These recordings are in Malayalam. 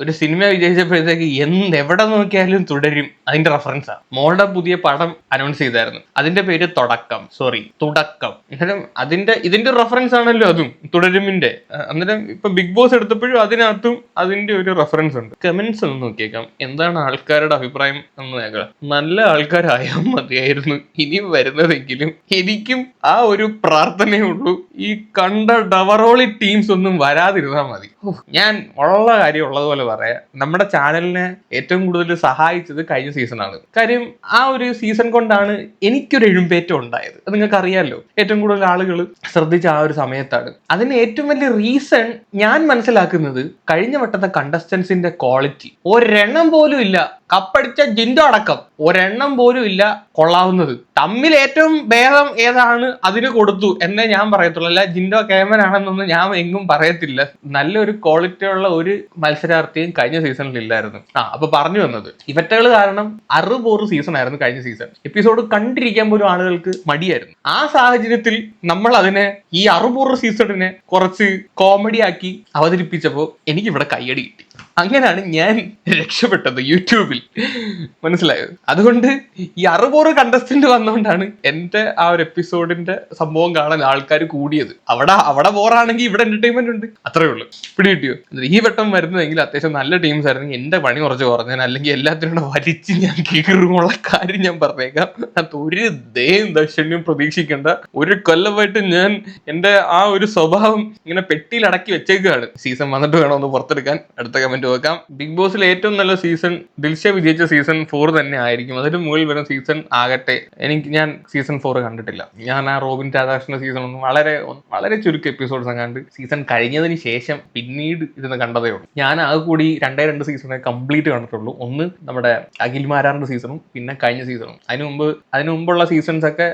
ഒരു സിനിമ വിജയിച്ചപ്പോഴത്തേക്ക് എന്ത് എവിടെ നോക്കിയാലും തുടരും. അതിന്റെ റെഫറൻസാ മോളുടെ പുതിയ പടം അനൗൺസ് ചെയ്തായിരുന്നു. അതിന്റെ പേര് തുടക്കം. സോറി തുടക്കം. എന്നാലും അതിന്റെ ഇതിന്റെ റെഫറൻസ് ആണല്ലോ അതും. തുടരുമിന്റെ. അന്നേരം ഇപ്പൊ ബിഗ് ബോസ് എടുത്തപ്പോഴും അതിനകത്തും അതിന്റെ ഒരു റെഫറൻസ് ഉണ്ട്. കമന്റ്സ് ഒന്ന് നോക്കിയേക്കാം. എന്താണ് ആൾക്കാരുടെ അഭിപ്രായം എന്ന് നോക്കാം നല്ല ആൾക്കാരായാൽ മതിയായിരുന്നു ഇനി വരുന്നതെങ്കിലും എനിക്കും ആ ഒരു പ്രാർത്ഥനയേ ഉള്ളൂ. ഈ കണ്ട ഡവറോളി ടീംസ് ഒന്നും വരാതിരുന്നാൽ മതി. ഞാൻ ഉള്ള കാര്യം ഉള്ളതുപോലെ പറയാം. നമ്മുടെ ചാനലിനെ ഏറ്റവും കൂടുതൽ സഹായിച്ചത് കഴിഞ്ഞ സീസണാണ്. കാര്യം ആ ഒരു സീസൺ കൊണ്ടാണ് എനിക്കൊരു എഴുമ്പേറ്റം ഉണ്ടായത്. അത് നിങ്ങൾക്ക് അറിയാമല്ലോ ഏറ്റവും കൂടുതൽ ആളുകൾ ശ്രദ്ധിച്ച ആ ഒരു സമയത്താണ്. അതിന് ഏറ്റവും വലിയ റീസൺ ഞാൻ മനസ്സിലാക്കുന്നത് കഴിഞ്ഞ വട്ടത്തെ കണ്ടസ്റ്റൻസിന്റെ ക്വാളിറ്റി ഒരെണ്ണം പോലും ഇല്ല. കപ്പടിച്ച ജിൻഡോ അടക്കം ഒരെണ്ണം പോലും ഇല്ല കൊള്ളാവുന്നത്. തമ്മിൽ ഏറ്റവും ഭേദം ഏതാണ് അതിന് കൊടുത്തു എന്നേ ഞാൻ പറയത്തുള്ളൂ. അല്ല ജിൻഡോ കേമൻ ആണെന്നൊന്നും ഞാൻ എങ്ങും പറയത്തില്ല. നല്ലൊരു ക്വാളിറ്റി ഉള്ള ഒരു മത്സരാർത്ഥിയും കഴിഞ്ഞ സീസണിൽ ഇല്ലായിരുന്നു. ആ അപ്പൊ പറഞ്ഞു വന്നത്. ഇവറ്റകൾ കാരണം അറുപോറ് സീസൺ ആയിരുന്നു കഴിഞ്ഞ സീസൺ എപ്പിസോഡ് കണ്ടിരിക്കാൻ പോലും ആളുകൾക്ക് മടിയായിരുന്നു. ആ സാഹചര്യത്തിൽ നമ്മൾ അതിനെ ഈ അറുപൂറ് സീസണിനെ കുറച്ച് കോമഡി ആക്കി അവതരിപ്പിച്ചപ്പോൾ എനിക്ക് ഇവിടെ കയ്യടി കിട്ടി. അങ്ങനെയാണ് ഞാൻ രക്ഷപ്പെട്ടത് യൂട്യൂബിൽ. മനസ്സിലായത് അതുകൊണ്ട് ഈ അറുപൂറ് കണ്ടസ്റ്റന്റ് വന്നുകൊണ്ടാണ് എന്റെ ആ ഒരു എപ്പിസോഡിന്റെ സംഭവം കാണാൻ ആൾക്കാർ കൂടിയത്. അവിടെ അവിടെ ബോറാണെങ്കിൽ ഇവിടെ എന്റർടൈൻമെന്റ് ഉണ്ട്. അത്രേ ഉള്ളൂ. പിടി കിട്ടിയോ ഈ വട്ടം വരുന്നതെങ്കിൽ അത്യാവശ്യം നല്ല ടീംസ് ആയിരുന്നെങ്കിൽ എന്റെ പണി കുറച്ച് കുറഞ്ഞാൽ അല്ലെങ്കിൽ എല്ലാത്തിനും കൂടെ വലിച്ച് ഞാൻ കീറുമുള്ള കാര്യം ഞാൻ പറഞ്ഞേക്കാം. അത് ഒരു ദയം ദക്ഷിണ്യം പ്രതീക്ഷിക്കേണ്ട. ഒരു കൊല്ലമായിട്ട് ഞാൻ എന്റെ ആ ഒരു സ്വഭാവം ഇങ്ങനെ പെട്ടിയിൽ അടക്കി വെച്ചേക്കുകയാണ് സീസൺ വന്നിട്ട് വേണം ഒന്ന് പുറത്തെടുക്കാൻ? അടുത്ത കമന്റ് നോക്കാം ബിഗ് ബോസിൽ ഏറ്റവും നല്ല സീസൺ ദിൽഷ വിജയിച്ച സീസൺ ഫോർ തന്നെ ആയിരിക്കും. അതിന് മുകളിൽ വരുന്ന സീസൺ ആകട്ടെ. എനിക്ക് ഞാൻ സീസൺ ഫോർ കണ്ടിട്ടില്ല. ഞാൻ ആ റോബിൻ രാധാകൃഷ്ണന്റെ സീസൺ ഒന്നും വളരെ വളരെ ചുരുക്കം എപ്പിസോഡ്സ് കണ്ട് സീസൺ കഴിഞ്ഞതിന് ശേഷം പിന്നീട് ഇരുന്ന് കണ്ടതേ ഉള്ളൂ. ഞാൻ ആകെ കൂടി രണ്ടേ രണ്ട് സീസണെ കംപ്ലീറ്റ് കണ്ടിട്ടുള്ളൂ. ഒന്ന് നമ്മുടെ അഖിൽ മാരാറിന്റെ സീസണും പിന്നെ കഴിഞ്ഞ സീസണും അതിനു മുമ്പ് അതിനു മുമ്പുള്ള സീസൺസ് ഒക്കെ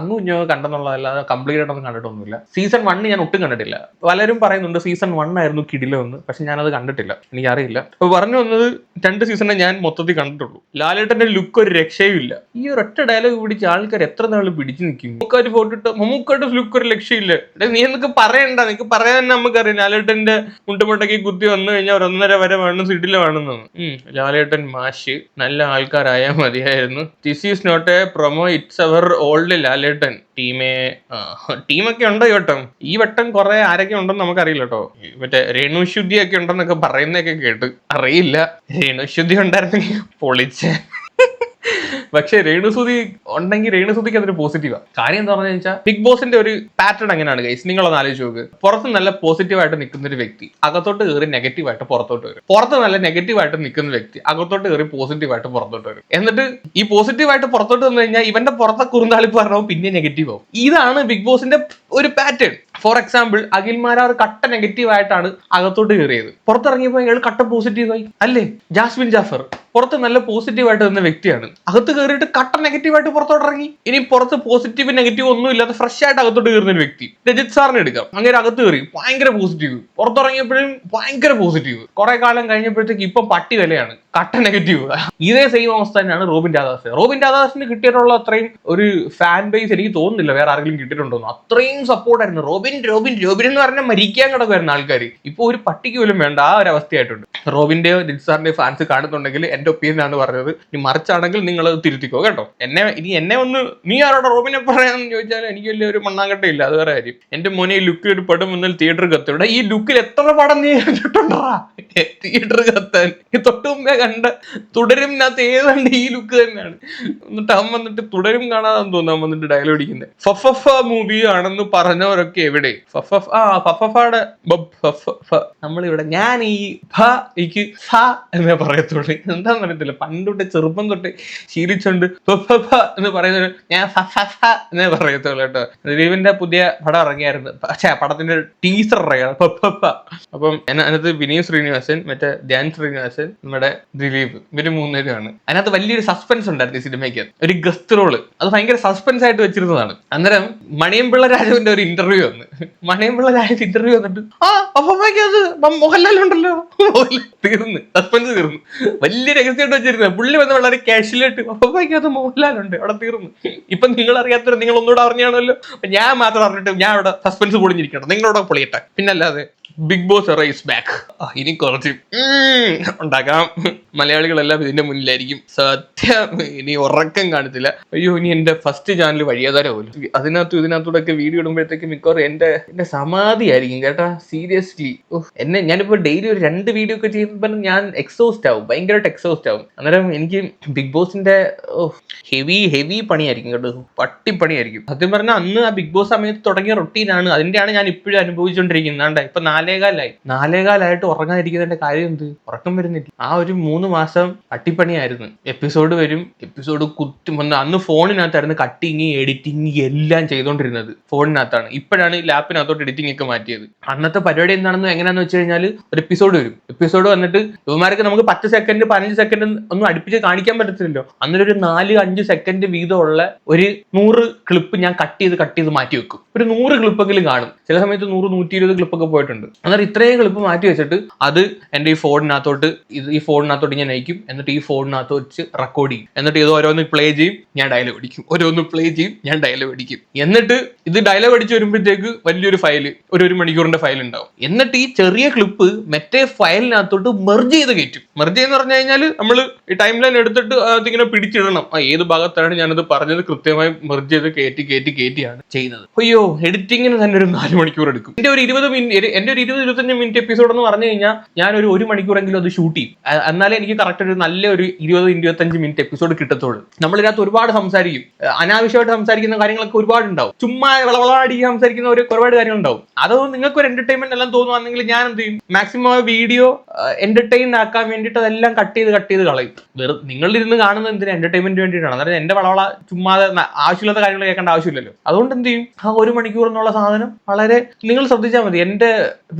അങ്ങും ഇഞ്ഞോ കണ്ടെന്നുള്ളതല്ലാതെ കംപ്ലീറ്റ് ആയിട്ടൊന്നും കണ്ടിട്ടൊന്നുമില്ല. സീസൺ വണ്ണ് ഞാൻ ഒട്ടും കണ്ടിട്ടില്ല. പലരും പറയുന്നുണ്ട് സീസൺ വൺ ആയിരുന്നു കിടിലെന്ന് പക്ഷെ ഞാനത് കണ്ടിട്ടില്ല. എനിക്കറിയില്ല. അപ്പൊ പറഞ്ഞു വന്നത് രണ്ട് സീസണെ ഞാൻ മൊത്തത്തിൽ കണ്ടിട്ടുള്ളൂ. ലാലേട്ടന്റെ ലുക്ക് ഒരു രക്ഷയും ഇല്ല. ഈ ഒരൊറ്റ ഡയലോഗ് പിടിച്ച് ആൾക്കാർ എത്ര നാൾ പിടിച്ചു നിൽക്കും? മമ്മൂക്കാര് ഫോട്ടോ ഇട്ട് മമ്മൂക്കാരുടെ ലുക്ക് ഒരു രക്ഷയില്ല നീ എന്നൊക്കെ പറയണ്ട. നിനക്ക് പറയാൻ തന്നെ നമുക്കറിയാം. ലാലേട്ടന്റെ മുട്ടുമുട്ടക്കി കുത്തി വന്നു കഴിഞ്ഞാൽ ഒരു ഒന്നര വരെ വേണം സിഡിൽ വേണം ഉം ലാലേട്ടൻ മാഷ്. നല്ല ആൾക്കാരായാൽ മതിയായിരുന്നു. This is not a promo it's our old ലാലേട്ടൻ. ടീമേ ടീമൊക്കെ ഉണ്ടോ ഈ വട്ടം ഈ വട്ടം കുറെ ആരൊക്കെ ഉണ്ടെന്ന് നമുക്കറിയില്ല കേട്ടോ മറ്റേ രേണുശുദ്ധി ഒക്കെ ഉണ്ടെന്നൊക്കെ പറയുന്നതൊക്കെ കേട്ട് അറിയില്ല. രേണുശുദ്ധി ഉണ്ടായിരുന്നെങ്കിൽ പൊളിച്ചേ. പക്ഷെ രേണുസുതി ഉണ്ടെങ്കിൽ രേണുസുതിക്ക് അതൊരു പോസിറ്റീവാ കാര്യം എന്താ പറഞ്ഞു വെച്ചാൽ ബിഗ് ബോസിന്റെ ഒരു പാറ്റേൺ അങ്ങനെയാണ് ഗൈസ് നിങ്ങളൊന്ന് ആലോചിച്ച് നോക്ക്. പുറത്ത് നല്ല പോസിറ്റീവായിട്ട് നിൽക്കുന്ന ഒരു വ്യക്തി അകത്തോട്ട് കയറി നെഗറ്റീവായിട്ട് പുറത്തോട്ട് വരും. പുറത്ത് നല്ല നെഗറ്റീവായിട്ട് നിൽക്കുന്ന വ്യക്തി അകത്തോട്ട് കയറി പോസിറ്റീവായിട്ട് പുറത്തോട്ട് വരും. എന്നിട്ട് ഈ പോസിറ്റീവായിട്ട് പുറത്തോട്ട് വന്നു കഴിഞ്ഞാൽ ഇവന്റെ പുറത്തെ കുറുന്താളിപ്പ് പറഞ്ഞാൽ പിന്നെ നെഗറ്റീവ് ആവും. ഇതാണ് ബിഗ് ബോസിന്റെ ഒരു പാറ്റേൺ ഫോർ എക്സാമ്പിൾ അഖിൽമാരാർ കട്ട നെഗറ്റീവ് ആയിട്ടാണ് അകത്തോട്ട് കയറിയത്. പുറത്തിറങ്ങിയപ്പോൾ അയാൾ കട്ട പോസിറ്റീവായി അല്ലേ? ജാസ്മിൻ ജാഫർ പുറത്ത് നല്ല പോസിറ്റീവ് ആയിട്ട് നിന്ന വ്യക്തിയാണ്. അകത്ത് കയറിയിട്ട് കട്ട നെഗറ്റീവ് ആയിട്ട് പുറത്തോട്ട് ഇറങ്ങി. ഇനി പുറത്ത് പോസിറ്റീവ് നെഗറ്റീവ് ഒന്നും ഇല്ലാതെ ഫ്രഷ് ആയിട്ട് അകത്തോട്ട് കയറുന്ന ഒരു വ്യക്തി. രജിത് സാറിനെ എടുക്കാം. അങ്ങനെ അകത്ത് കയറി. ഭയങ്കര പോസിറ്റീവ് പുറത്തിറങ്ങിയപ്പോഴും ഭയങ്കര പോസിറ്റീവ് കുറെ കാലം കഴിഞ്ഞപ്പോഴത്തേക്ക് ഇപ്പം പട്ടി വിലയാണ് കട്ട നെഗറ്റീവ് ഇതേ സെയിം അവസ്ഥ തന്നെയാണ് റോബിൻ രാധാകൃഷ്ണൻ. റോബിൻ രാധാകൃഷ്ണന് കിട്ടിയിട്ടുള്ള അത്രയും ഒരു ഫാൻ ബേസ് എനിക്ക് തോന്നുന്നില്ല. വേറെ ആരെങ്കിലും കിട്ടിയിട്ടുണ്ടോന്നു. അത്രയും സപ്പോർട്ടായിരുന്നു റോബിൻ റോബിൻ റോബിൻ എന്ന് പറഞ്ഞാൽ മരിക്കാൻ കിടക്കുമായിരുന്നു ആൾക്കാർ ഇപ്പൊ ഒരു പട്ടിക്ക് പോലും വേണ്ട ആ ഒരു അവസ്ഥയായിട്ടുണ്ട്. റോബിന്റെ ദിൽസാറിന്റെയോ ഫാൻസ് കാണുന്നുണ്ടെങ്കിൽ എന്റെ ഒപ്പീനിയൻ ആണ് പറഞ്ഞത്. ഇനി മറിച്ചാണെങ്കിൽ നിങ്ങൾ അത് തിരുത്തിക്കോ കേട്ടോ? എന്നെ ഇനി എന്നെ ഒന്ന് നീ ആരോടെ റോബിനെ പറയാന്ന് ചോദിച്ചാൽ എനിക്ക് വലിയ ഒരു മണ്ണാങ്കട്ട ഇല്ല. അത് വേറെ കാര്യം. എന്റെ മോനെ ഈ ലുക്ക് ഒരു പടം വന്നാൽ തിയേറ്റർ കത്തിവിടെ ഈ ലുക്കിൽ എത്ര പടം നീ കണ്ടിട്ടുണ്ടോ തിയേറ്റർ കത്താൻ. ഈ തൊട്ട് മുമ്പേ കണ്ട തുടരുമിനകത്ത് ഏതാണ്ട് ഈ ലുക്ക് തന്നെയാണ്. എന്നിട്ട് അവൻ വന്നിട്ട് തുടരും കാണാതെന്ന് തോന്നുന്നു. അവൻ വന്നിട്ട് ഡയലോഗ് അടിക്കുന്നത് ഫഫഫ മൂവി ആണെന്ന് പറഞ്ഞവരൊക്കെ എവിടെ? ഫഫഫ് ആ ഫഫഫയുടെ നമ്മളിവിടെ ഞാൻ ഈ ഫ എനിക്ക് ഫ എന്നേ പറയത്തുള്ളൂ. എന്താന്ന് അറിയത്തില്ല. പണ്ട് ചെറുപ്പം തൊട്ട് ശീലിച്ചുകൊണ്ട് എന്ന് പറയുന്നത് ഞാൻ എന്നേ പറയത്തുള്ളൂ കേട്ടോ. ദിലീപിന്റെ പുതിയ പടം ഇറങ്ങിയായിരുന്നു. പക്ഷേ പടത്തിന്റെ ടീസർ ഇറങ്ങിയാണ് അപ്പം അതിനകത്ത് വിനീത് ശ്രീനിവാസൻ മറ്റേ ധ്യാൻ ശ്രീനിവാസൻ നമ്മുടെ ദിലീപ്. ഇവർ മൂന്നുപേരുമാണ് അതിനകത്ത് വലിയൊരു സസ്പെൻസ് ഉണ്ടായിരുന്നു ഈ സിനിമയ്ക്ക്. ഒരു ഗസ്റ്റ് റോൾ അത് ഭയങ്കര സസ്പെൻസ് ആയിട്ട് വെച്ചിരുന്നതാണ്. അന്നേരം മണിയമ്പിള്ള രാജുവിന്റെ ഒരു ഇന്റർവ്യൂ വന്ന്. മണിയമ്പിള്ള രാജു ഇന്റർവ്യൂ വന്നിട്ട് ആ അപ്പമ്മയ്ക്ക് അത് മോഹൻലാൽ ഉണ്ടല്ലോ. തീർന്ന്. സസ്പെൻസ് തീർന്നു. വലിയ രഹസ്യമായിട്ട് വെച്ചിരുന്നത്. പുള്ളി വന്ന് വളരെ കാഷ്വലായിട്ട് അത് മോഹൻലാൽ ഉണ്ട് അവിടെ തീർന്നു. ഇപ്പൊ നിങ്ങൾ അറിയാത്തവരും നിങ്ങൾ ഒന്നുകൂടെ അറിഞ്ഞാണല്ലോ ഞാൻ മാത്രം അറിഞ്ഞിട്ട് ഞാൻ അവിടെ സസ്പെൻസ് പൊളിഞ്ഞിരിക്കണം നിങ്ങളോട് പൊളിയട്ടെ. പിന്നല്ലാതെ ബിഗ് ബോസ് റൈസ് ബാക്ക് ഇനി കുറച്ച് ഉണ്ടാക്കാം. മലയാളികളെല്ലാം ഇതിന്റെ മുന്നിലായിരിക്കും. സത്യം ഇനി ഉറക്കം കാണത്തില്ല. അയ്യോ ഇനി എന്റെ ഫസ്റ്റ് ചാനൽ വഴിയാതാരോ പോലും അതിനകത്തും ഇതിനകത്തൂടെ ഒക്കെ വീഡിയോ ഇടുമ്പോഴത്തേക്ക് മിക്കവാറും എന്റെ എന്റെ സമാധി ആയിരിക്കും കേട്ടാ സീരിയസ്ലി എന്നെ ഞാനിപ്പോ ഡെയിലി ഒരു രണ്ട് വീഡിയോ ഒക്കെ ചെയ്യുമ്പോൾ ഞാൻ എക്സോസ്റ്റ് ആവും. ഭയങ്കരമായിട്ട് എക്സോസ്റ്റ് ആവും. അന്നേരം എനിക്ക് ബിഗ് ബോസിന്റെ ഹെവി ഹെവി പണിയായിരിക്കും കേട്ടോ. പട്ടിപ്പണിയായിരിക്കും സത്യം പറഞ്ഞാൽ അന്ന് ആ ബിഗ് ബോസ് സമയത്ത് തുടങ്ങിയ റൊട്ടീനാണ് അതിന്റെയാണ് ഞാൻ ഇപ്പോഴും അനുഭവിച്ചുകൊണ്ടിരിക്കുന്നത് ഇപ്പൊ നാലേകാലായി. നാലേകാലായിട്ട് ഉറങ്ങാതിരിക്കുന്നതിന്റെ കാര്യം എന്ത്? ഉറക്കം വരുന്നില്ല. ആ ഒരു മൂന്ന് മാസം അട്ടിപ്പണിയായിരുന്നു. എപ്പിസോഡ് വരും എപ്പിസോഡ് കുത്തി. അന്ന് ഫോണിനകത്തായിരുന്നു കട്ടിങ് എഡിറ്റിങ് എല്ലാം ചെയ്തുകൊണ്ടിരുന്നത് ഫോണിനകത്താണ്. ഇപ്പോഴാണ് ലാപ്പിനകത്തോട്ട് എഡിറ്റിംഗ് ഒക്കെ മാറ്റിയത്. അന്നത്തെ പരിപാടി എന്താണെന്ന് എങ്ങനെയാന്ന് വെച്ച് കഴിഞ്ഞാൽ ഒരു എപ്പിസോഡ് വരും. എപ്പിസോഡ് വന്നിട്ട് ഇവന്മാർക്ക് നമുക്ക് പത്ത് സെക്കൻഡ് പതിനഞ്ച് സെക്കൻഡ് ഒന്നും അടുപ്പിച്ച് കാണിക്കാൻ പറ്റത്തില്ലല്ലോ. അന്നൊരു ഒരു നാല് അഞ്ച് സെക്കൻഡ് വീതമുള്ള ഒരു നൂറ് ക്ലിപ്പ് ഞാൻ കട്ട് ചെയ്ത് കട്ട് ചെയ്ത് മാറ്റി വെക്കും. ഒരു നൂറ് ക്ലിപ്പെങ്കിലും കാണും. ചില സമയത്ത് നൂറ് നൂറ്റി ഇരുപത് ക്ലിപ്പൊക്കെ പോയിട്ടുണ്ട്. അന്നേരം ഇത്രയും ക്ലിപ്പ് മാറ്റി വെച്ചിട്ട് അത് എന്റെ ഈ ഫോണിനകത്തോട്ട് ഈ ഈ ഫോണിനകത്തോട്ട് ഞാൻ അയക്കും. എന്നിട്ട് ഈ ഫോണിനകത്ത് വെച്ച് റെക്കോർഡ് ചെയ്യും. എന്നിട്ട് ഇത് ഓരോന്ന് പ്ലേ ചെയ്യും ഞാൻ ഡയലോഗ് അടിക്കും. ഓരോന്ന് പ്ലേ ചെയ്യും ഞാൻ ഡയലോഗ് അടിക്കും. എന്നിട്ട് ഇത് ഡയലോഗ് അടിച്ച് വരുമ്പോഴത്തേക്ക് വലിയൊരു ഫയൽ ഒരു ഒരു മണിക്കൂറിന്റെ ഫയൽ ഉണ്ടാവും. എന്നിട്ട് ഈ ചെറിയ ക്ലിപ്പ് മറ്റേ ഫയലിനകത്തോട്ട് മെർജ് ചെയ്ത് കയറ്റും. മെർജ് എന്ന് പറഞ്ഞു കഴിഞ്ഞാൽ നമ്മൾ ഈ ടൈം ലൈൻ എടുത്തിട്ട് അതിങ്ങനെ പിടിച്ചിടണം. ആ ഏത് ഭാഗത്താണ് ഞാനത് പറഞ്ഞത് കൃത്യമായി മെർജ് ചെയ്ത് കയറ്റി കയറ്റി കയറ്റിയാണ് ചെയ്യുന്നത്. അയ്യോ എഡിറ്റിങ്ങിന് തന്നെ ഒരു നാല് മണിക്കൂർ എടുക്കും. എന്റെ ഒരു ഇരുപത് മിനിറ്റ് എന്റെ ഒരു ഇരുപത് ഇരുപത്തഞ്ച് മിനിറ്റ് എപ്പിസോഡ് എന്ന് പറഞ്ഞു കഴിഞ്ഞാൽ ഞാൻ ഒരു ഒരു മണിക്കൂറെങ്കിലും അത് ഷൂട്ട് ചെയ്യും. അ- എന്നാലേ എനിക്ക് കറക്റ്റ് ഒരു നല്ല ഒരു ഇരുപത് ഇരുപത്തഞ്ച് മിനിറ്റ് എപ്പിസോഡ് കിട്ടത്തുള്ളൂ. നമ്മളിതിനകത്ത് ഒരുപാട് സംസാരിക്കും. അനാവശ്യമായിട്ട് സംസാരിക്കുന്ന കാര്യങ്ങളൊക്കെ ഒരുപാട് ഉണ്ടാവും ചുമ്മാ വിളവളാടി സംസാരിക്കുന്ന ഒരു ഒരുപാട് കാര്യങ്ങൾ ഉണ്ടാവും അതൊന്നും നിങ്ങൾക്ക് ഒരു എന്റർടൈൻമെന്റ് എല്ലാം തോന്നുവാണെങ്കിൽ ഞാൻ എന്ത് ചെയ്യും മാക്സിമം വീഡിയോ എന്റർടൈൻ ആക്കാൻ വേണ്ടിയിട്ട് അതെല്ലാം കട്ട് ചെയ്ത് കട്ട് ചെയ്ത് കളയും. വെറും നിങ്ങളിരുന്ന് കാണുന്നത് എന്തിനാ? എന്റർടൈൻമെന്റ് വേണ്ടിയിട്ടാണ്. അതായത് എന്റെ വളവള ചുമ്മാതെ ആവശ്യമില്ലാത്ത കാര്യങ്ങൾ കേൾക്കേണ്ട ആവശ്യമില്ലല്ലോ. അതുകൊണ്ട് എന്ത് ചെയ്യും ആ ഒരു മണിക്കൂർ എന്നുള്ള സാധനം വളരെ നിങ്ങൾ ശ്രദ്ധിച്ചാൽ മതി. എന്റെ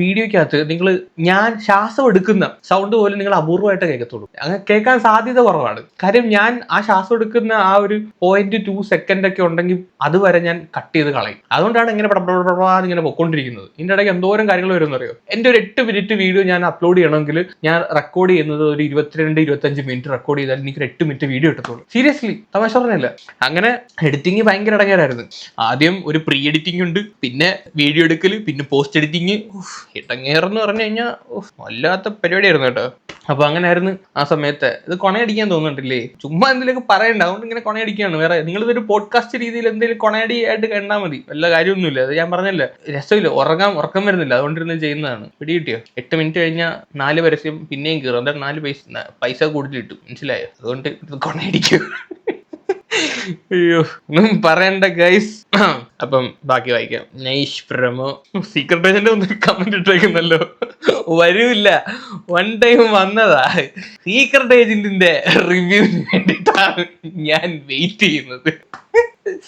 വീഡിയോക്കകത്ത് നിങ്ങൾ ഞാൻ ശ്വാസം എടുക്കുന്ന സൗണ്ട് പോലും നിങ്ങൾ അപൂർവമായിട്ട് കേൾക്കത്തുള്ളൂ അങ്ങനെ കേൾക്കാൻ സാധ്യത കുറവാണ്. കാര്യം ഞാൻ ആ ശ്വാസം എടുക്കുന്ന ആ ഒരു പോയിന്റ് ടു സെക്കൻഡ് ഒക്കെ ഉണ്ടെങ്കിൽ അതുവരെ ഞാൻ കട്ട് ചെയ്ത് കളയും. അതുകൊണ്ടാണ് ഇങ്ങനെ പടപടപടാന്ന് ഇങ്ങനെ പൊക്കോണ്ടിരിക്കുന്നത് ഇതിന്റെ ഇടയ്ക്ക് എന്തോരം കാര്യങ്ങൾ വരുമെന്ന് അറിയോ? എന്റെ ഒരു എട്ട് മിനിറ്റ് വീഡിയോ ഞാൻ അപ്ലോഡ് ചെയ്യണമെങ്കിൽ ഞാൻ റെക്കോർഡ് ചെയ്യുന്നത് ഒരു ഇരുപത്തിരണ്ട് ഇരുപത്തഞ്ച് മിനിറ്റ് റെക്കോർഡ് ചെയ്താൽ എനിക്ക് ഒരു എട്ട് മിനിറ്റ് വീഡിയോ കിട്ടത്തുള്ളൂ. സീരിയസ്ലി തമാശ പറഞ്ഞല്ല അങ്ങനെ എഡിറ്റിംഗ് ഭയങ്കര ഇടങ്ങേരായിരുന്നു ആദ്യം ഒരു പ്രീ എഡിറ്റിംഗ് ഉണ്ട് പിന്നെ വീഡിയോ എടുക്കൽ പിന്നെ പോസ്റ്റ് എഡിറ്റിംഗ് ഇടങ്ങേറെന്ന് പറഞ്ഞു കഴിഞ്ഞാൽ വല്ലാത്ത പരിപാടിയായിരുന്നു കേട്ടോ. അപ്പൊ അങ്ങനെ ആയിരുന്നു ആ സമയത്ത്. ഇത് കൊണയടിക്കാൻ തോന്നുന്നുണ്ടല്ലേ ചുമ്മാ എന്തെങ്കിലും പറയണ്ട. അതുകൊണ്ട് ഇങ്ങനെ കൊണയടിക്കുകയാണ്. വേറെ നിങ്ങൾ ഇതൊരു പോഡ്കാസ്റ്റ് രീതിയിൽ എന്തെങ്കിലും കൊണയടി ആയിട്ട് കണ്ടാൽ മതി. വല്ല കാര്യമൊന്നുമില്ല. അത് ഞാൻ പറഞ്ഞല്ലേ. രസമില്ല. ഉറങ്ങാൻ ഉറക്കം വരുന്നില്ല. അതുകൊണ്ടിരുന്ന് ചെയ്യുന്നതാണ്. പിടി കിട്ടിയോ എട്ട് മിനിറ്റ് കഴിഞ്ഞാൽ നാല് പരസ്യം പിന്നെയും കയറും എന്താ നാല് പൈസ പൈസ കൂടുതൽ കിട്ടും മനസ്സിലായോ? അതുകൊണ്ട് ഇത് കൊണയടിക്കും. അയ്യോ ഒന്നും പറയണ്ട ഗൈസ് അപ്പം ബാക്കി വായിക്കാം. നൈഷ് പ്രമോ. സീക്രട്ട് ഏജന്റ് ഒന്ന് കമന്റ് ഇട്ടേക്കുന്നല്ലോ. വരൂല്ല. വൺ ടൈം വന്നതാ. സീക്രട്ട് ഏജന്റിന്റെ റിവ്യൂ വേണ്ടിട്ടാണ് ഞാൻ വെയിറ്റ് ചെയ്യുന്നത്.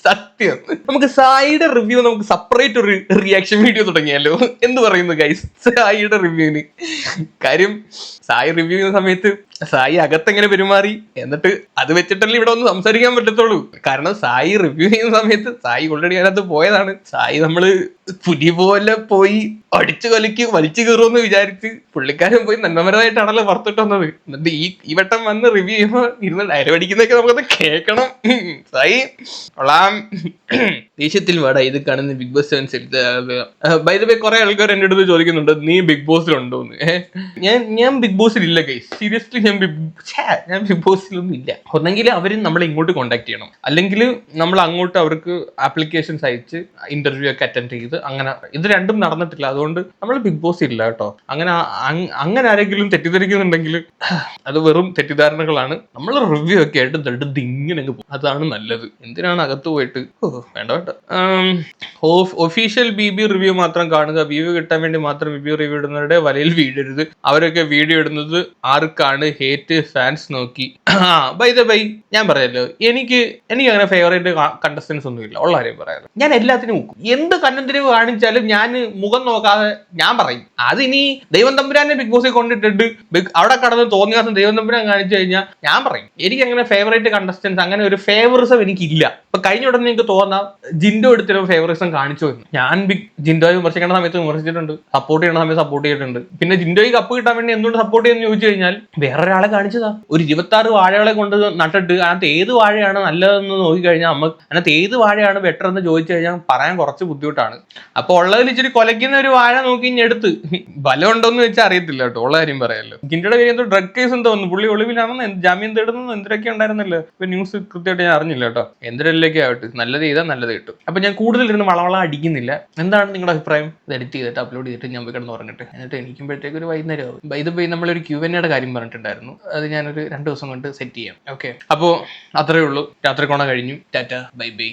സത്യം. നമുക്ക് സായിയുടെ റിവ്യൂ നമുക്ക് സെപ്പറേറ്റ് ഒരു റിയാക്ഷൻ വീഡിയോ തുടങ്ങിയാലോ? എന്ന് പറയുന്നു ഗൈസ് സായിയുടെ റിവ്യൂവിന് കാര്യം സായി റിവ്യൂ ചെയ്യുന്ന സമയത്ത് സായി അകത്തെങ്ങനെ പെരുമാറി? എന്നിട്ട് അത് വെച്ചിട്ടല്ലേ ഇവിടെ ഒന്ന് സംസാരിക്കാൻ പറ്റത്തുള്ളൂ. കാരണം സായി റിവ്യൂ ചെയ്യുന്ന സമയത്ത് സായി ഓൾറെഡി അതിനകത്ത് പോയതാണ്. സായി നമ്മൾ പുലി പോലെ പോയി അടിച്ചു കൊലക്ക് വലിച്ചു കയറുമെന്ന് വിചാരിച്ച് പുള്ളിക്കാരൻ പോയി നന്മമരമായിട്ടാണല്ലോ പുറത്തിട്ട് വന്നത്. എന്നിട്ട് ഈ ഈ വട്ടം വന്ന് റിവ്യൂ ചെയ്യുമ്പോൾ ഇരുന്ന് ഡയലോഗ് അടിക്കുന്നൊക്കെ നമുക്കത് കേൾക്കണം. സായി കൊള്ളാം. ദേഷ്യത്തിൽ വേടാ ഇത് കാണുന്ന ബിഗ് ബോസ് സെവൻസിൽ ബൈ ദ വേ കുറെ ആൾക്കാർ എന്റെ അടുത്ത് ചോദിക്കുന്നുണ്ട് നീ ബിഗ് ബോസിലുണ്ടോ എന്ന്. ഞാൻ ഞാൻ ബിഗ് ബോസിൽ ഇല്ല ഗൈസ് സീരിയസ്ലി ഞാൻ ബിഗ് ഞാൻ ബിഗ് ബോസിലൊന്നും ഇല്ല. ഒന്നെങ്കിൽ അവർ നമ്മളെ ഇങ്ങോട്ട് കോണ്ടാക്ട് ചെയ്യണം. അല്ലെങ്കിൽ നമ്മൾ അങ്ങോട്ട് അവർക്ക് ആപ്ലിക്കേഷൻസ് അയച്ച് ഇന്റർവ്യൂ ഒക്കെ അറ്റൻഡ് ചെയ്ത് അങ്ങനെ ഇത് രണ്ടും നടന്നിട്ടില്ല. അതുകൊണ്ട് നമ്മൾ ബിഗ് ബോസ് ഇല്ല കേട്ടോ. അങ്ങനെ അങ്ങനെ ആരെങ്കിലും തെറ്റിദ്ധരിക്കുന്നുണ്ടെങ്കിൽ അത് വെറും തെറ്റിദ്ധാരണകളാണ്. നമ്മൾ റിവ്യൂ ഒക്കെ ആയിട്ട് ദടുത്ത് ഇങ്ങനെ പോകും അതാണ് നല്ലത്. എന്തിനാണ് അകത്ത് പോയിട്ട്. വേണ്ട വേണ്ട. ഒഫീഷ്യൽ ബി ബി റിവ്യൂ മാത്രം കാണുക. വ്യൂ കിട്ടാൻ വേണ്ടി മാത്രം റിവ്യൂ റിവ്യൂ ഇടുന്നവരുടെ വലയിൽ വീഴരുത് അവരൊക്കെ വീഡിയോ ഇടുന്നത് ആർക്കാണ് ഹേറ്റ് ഫാൻസ് നോക്കി? ബൈ ദ ബൈ ഞാൻ പറയാലോ എനിക്ക് എനിക്ക് അങ്ങനെ ഫേവറേറ്റ് കണ്ടസ്റ്റൻസ് ഒന്നുമില്ല. ഉള്ള കാര്യം പറയാലോ. ഞാൻ എല്ലാത്തിനും നോക്കും എന്ത് കണ്ടന്റിന് കാണിച്ചാലും ഞാൻ മുഖം നോക്കാതെ ഞാൻ പറയും. അതിനി ദൈവം തമ്പുരാനെ ബിഗ് ബോസിൽ കൊണ്ടിട്ടിട്ട് അവിടെ കടന്ന് തോന്നിയ ദിവസം ദൈവം തമ്പുരാൻ കാണിച്ചു കഴിഞ്ഞാൽ ഞാൻ പറയും. എനിക്ക് അങ്ങനെ ഫേവറേറ്റ് കണ്ടസ്റ്റൻസ് അങ്ങനെ ഒരു ഫേവറിസം എനിക്കില്ല. ഇപ്പൊ കഴിഞ്ഞ ഉടനെ നിങ്ങൾക്ക് തോന്നാം ജിൻഡോ എടുത്തിട്ട് ഫേവറിസം കാണിച്ചു എന്ന് ഞാൻ ബിഗ് ജിൻഡോയെ വിമർശിക്കേണ്ട സമയത്ത് വിമർശിച്ചിട്ടുണ്ട്. സപ്പോർട്ട് ചെയ്യേണ്ട സമയത്ത് സപ്പോർട്ട് ചെയ്തിട്ടുണ്ട്. പിന്നെ ജിൻഡോയ്ക്ക് കപ്പ് കിട്ടാൻ വേണ്ടി എന്തുകൊണ്ട് സപ്പോർട്ട് ചെയ്യുന്നു ചോദിച്ചു കഴിഞ്ഞാൽ വേറൊരാളെ കാണിച്ചതാ. ഒരു ഇരുപത്തി ആറ് വാഴകളെ കൊണ്ട് നട്ടിട്ട് അതിനകത്ത് ഏത് വാഴയാണ് നല്ലതെന്ന് നോക്കിക്കഴിഞ്ഞാൽ നമുക്ക് അതിനകത്ത് ഏത് വാഴയാണ് ബെറ്റർ എന്ന് ചോദിച്ചു കഴിഞ്ഞാൽ പറയാൻ കുറച്ച് ബുദ്ധിമുട്ടാണ്. അപ്പൊ ഉള്ളതിൽ ഇച്ചിരി കൊലയ്ക്കുന്ന ഒരു വാഴ നോക്കി ഇനി എടുത്ത്. ബലം ഉണ്ടോന്ന് വെച്ചാൽ അറിയത്തില്ല കേട്ടോ ഉള്ള കാര്യം പറയാമല്ലോ ജിൻഡോയുടെ പേര് എന്തോ ഡ്രഗ് കേസ് എന്തോ പുള്ളി ഒളിവിലാണെന്ന് ജാമ്യം തേടുന്നു എന്തൊക്കെ ഉണ്ടായിരുന്നില്ല? ഇപ്പൊ ന്യൂസ് കൃത്യമായിട്ട് ഞാൻ അറിഞ്ഞില്ല കേട്ടോ. എന്തിനൊക്കെ ആവട്ടെ. നല്ലത് ചെയ്താൽ നല്ലത് കിട്ടും. അപ്പൊ ഞാൻ കൂടുതൽ ഇരുന്ന് വളവള അടിക്കുന്നില്ല. എന്താണ് നിങ്ങളുടെ അഭിപ്രായം? ഇത് എഡിറ്റ് ചെയ്തിട്ട് അപ്ലോഡ് ചെയ്തിട്ട് ഞാൻ കിടന്ന് പറഞ്ഞിട്ട് എന്നിട്ട് എനിക്കുമ്പോഴത്തേക്ക് ഒരു വൈകുന്നേരം ആവും. ഇത് പോയി നമ്മളൊരു ക്യൂ എന്റെ കാര്യം പറഞ്ഞിട്ടുണ്ടായിരുന്നു. അത് ഞാനൊരു രണ്ട് ദിവസം കൊണ്ട് സെറ്റ് ചെയ്യാം. ഓക്കെ അപ്പോൾ അത്രേ ഉള്ളൂ. രാത്രി കോണ കഴിഞ്ഞു. ടാറ്റ. Bye bye.